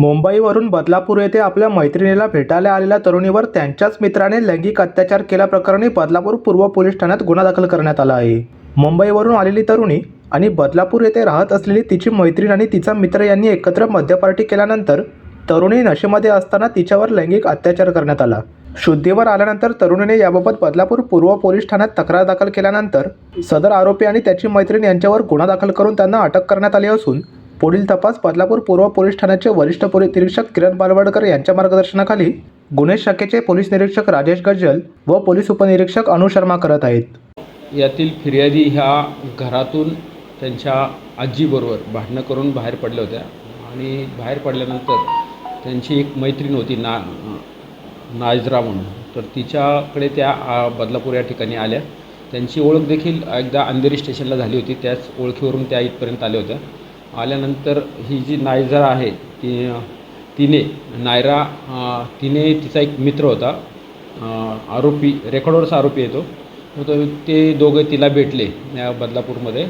मुंबईवरून बदलापूर येथे आपल्या मैत्रिणीला भेटायला आलेल्या तरुणीवर त्यांच्याच मित्राने लैंगिक अत्याचार केल्याप्रकरणी बदलापूर पूर्व पोलीस ठाण्यात गुन्हा दाखल करण्यात आला आहे. मुंबईवरून आलेली तरुणी आणि बदलापूर येथे राहत असलेली तिची मैत्रीण आणि तिचा मित्र यांनी एकत्र मद्यपार्टी केल्यानंतर तरुणी नशेमध्ये असताना तिच्यावर लैंगिक अत्याचार करण्यात आला. शुद्धीवर आल्यानंतर तरुणीने याबाबत बदलापूर पूर्व पोलीस ठाण्यात तक्रार दाखल केल्यानंतर सदर आरोपी आणि त्याची मैत्रीण यांच्यावर गुन्हा दाखल करून त्यांना अटक करण्यात आली असून पुढील तपास बदलापूर पूर्व पोलीस ठाण्याचे वरिष्ठ पोलीस निरीक्षक किरण बालवडकर यांच्या मार्गदर्शनाखाली गुन्हे शाखेचे पोलीस निरीक्षक राजेश गज्जल व पोलीस उपनिरीक्षक अनु शर्मा करत आहेत. यातील फिर्यादी ह्या घरातून त्यांच्या आजीबरोबर भांडणं करून बाहेर पडल्या होत्या आणि बाहेर पडल्यानंतर त्यांची एक मैत्रीण होती ना नाजरा म्हणून. तर तिच्याकडे त्या बदलापूर या ठिकाणी आल्या. त्यांची ओळख देखील एकदा अंधेरी स्टेशनला झाली होती. त्याच ओळखीवरून त्या इथपर्यंत आल्या होत्या. आल्यानंतर ही जी नायजरा आहे ती तिने नायरा तिने तिचा एक मित्र होता आरोपी रेकॉर्डवरचा आरोपी येतो तो. ते दोघं तिला भेटले या बदलापूरमध्ये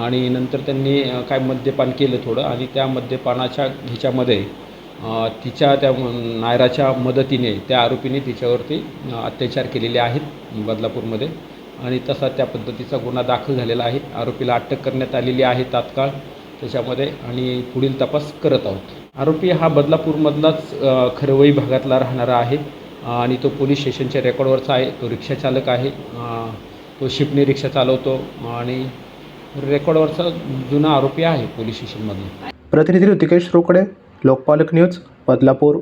आणि नंतर त्यांनी काय मद्यपान केलं थोडं आणि त्या मद्यपानाच्या ह्याच्यामध्ये तिच्या त्या नायराच्या मदतीने त्या आरोपीने तिच्यावरती अत्याचार केलेले आहेत बदलापूरमध्ये. आणि तसा त्या पद्धतीचा गुन्हा दाखल झालेला आहे. आरोपीला अटक करण्यात आलेली आहे तात्काळ. त्याच्यामध्ये आणि पुढील तपास करत आहोत. आरोपी हा बदलापूरमधलाच खरवई भागातला राहणारा आहे. आणि तो पोलीस स्टेशनच्या रेकॉर्डवरचा आहे. तो रिक्षाचालक आहे. तो शिपने रिक्षा चालवतो आणि रेकॉर्डवरचा जुना आरोपी आहे पोलीस स्टेशनमधला. प्रतिनिधी ऋतिकेश रोकडे लोकपालक न्यूज बदलापूर.